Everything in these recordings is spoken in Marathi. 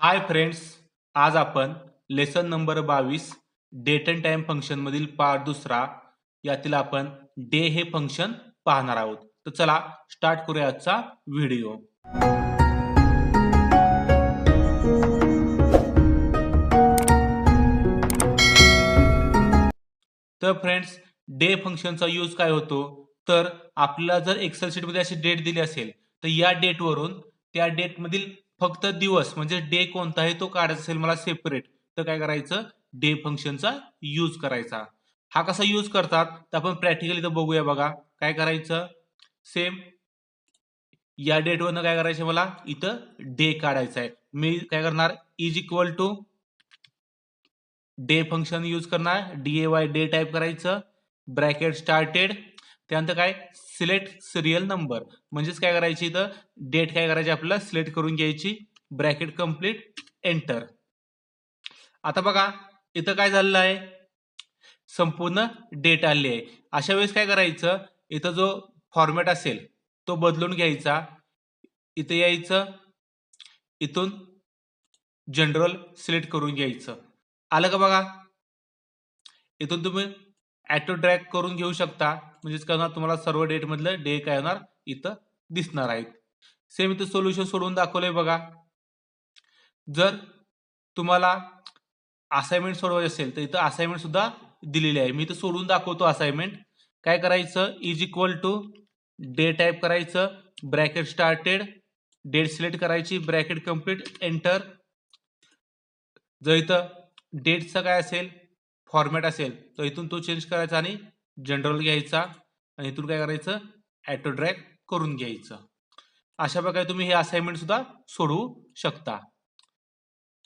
हाय फ्रेंड्स आज आपण लेसन नंबर बावीस डेट अँड टाइम फंक्शन मधील पार्ट दुसरा यातील आपण डे हे फंक्शन पाहणार आहोत. तर चला स्टार्ट करूया आजचा व्हिडिओ तर फ्रेंड्स डे फंक्शनचा यूज काय होतो? तर आपल्याला जर एक्सेल शीटमध्ये अशी डेट दिली असेल तर या डेटवरून त्या डेटमधील फक्त दिवस म्हणजे डे कोणता आहे तो काढायचा असेल मला सेपरेट तर काय करायचं? डे फंक्शनचा यूज करायचा. हा कसा यूज करतात? तर आपण प्रॅक्टिकली इथं बघूया बघा. काय करायचं? सेम या डेटवरनं काय करायचं मला? इथं डे काढायचा आहे. मी काय करणार? Is equal to day function use करणार. D A Y day type करायचं. ब्रॅकेट स्टार्टेड त्यानंतर काय? सिलेक्ट सिरियल नंबर म्हणजेच काय करायची इथं? डेट काय करायची आपल्याला? सिलेक्ट करून घ्यायची. ब्रॅकेट कंप्लीट एंटर आता बघा इथं काय झालेलं आहे? संपूर्ण डेट आली आहे. अशा वेळेस काय करायचं? इथं जो फॉर्मॅट असेल तो बदलून घ्यायचा. इथं यायचं. इथून जनरल सिलेक्ट करून घ्यायचं. आलं का बघा? इथून तुम्ही ॲटो ड्रॅग करून घेऊ शकता. म्हणजेच काय होणार? तुम्हाला सर्व डेटमधलं डे काय होणार? इथं दिसणार आहेत. सेम इथं सोल्युशन सोडून दाखवलंय बघा. जर तुम्हाला असाइनमेंट सोडवायची असेल तर इथं असाइनमेंट सुद्धा दिलेली आहे. मी इथं सोडून दाखवतो असाइनमेंट काय करायचं? Is equal to day type करायचं. ब्रॅकेट स्टार्टेड डेट सिलेक्ट करायची. ब्रॅकेट कंप्लीट एंटर जर इथं डेटचं काय असेल फॉर्मॅट असेल तर इथून तो चेंज करायचा आणि जनरल घ्यायचा आणि इथून काय करायचं? ॲटो ड्रॅग करून घ्यायचं. अशा प्रकारे तुम्ही हे असाइनमेंट सुद्धा सोडवू शकता.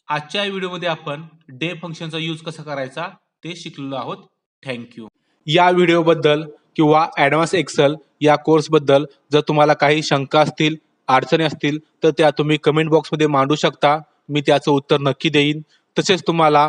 आजच्या व्हिडिओमध्ये आपण डे फंक्शनचा यूज कसा करायचा ते शिकलेलो आहोत. थँक्यू या व्हिडिओबद्दल किंवा ॲडव्हान्स एक्सेल या कोर्सबद्दल जर तुम्हाला काही शंका असतील अडचणी असतील तर त्या तुम्ही कमेंट बॉक्समध्ये मांडू शकता. मी त्याचं उत्तर नक्की देईन. तसेच तुम्हाला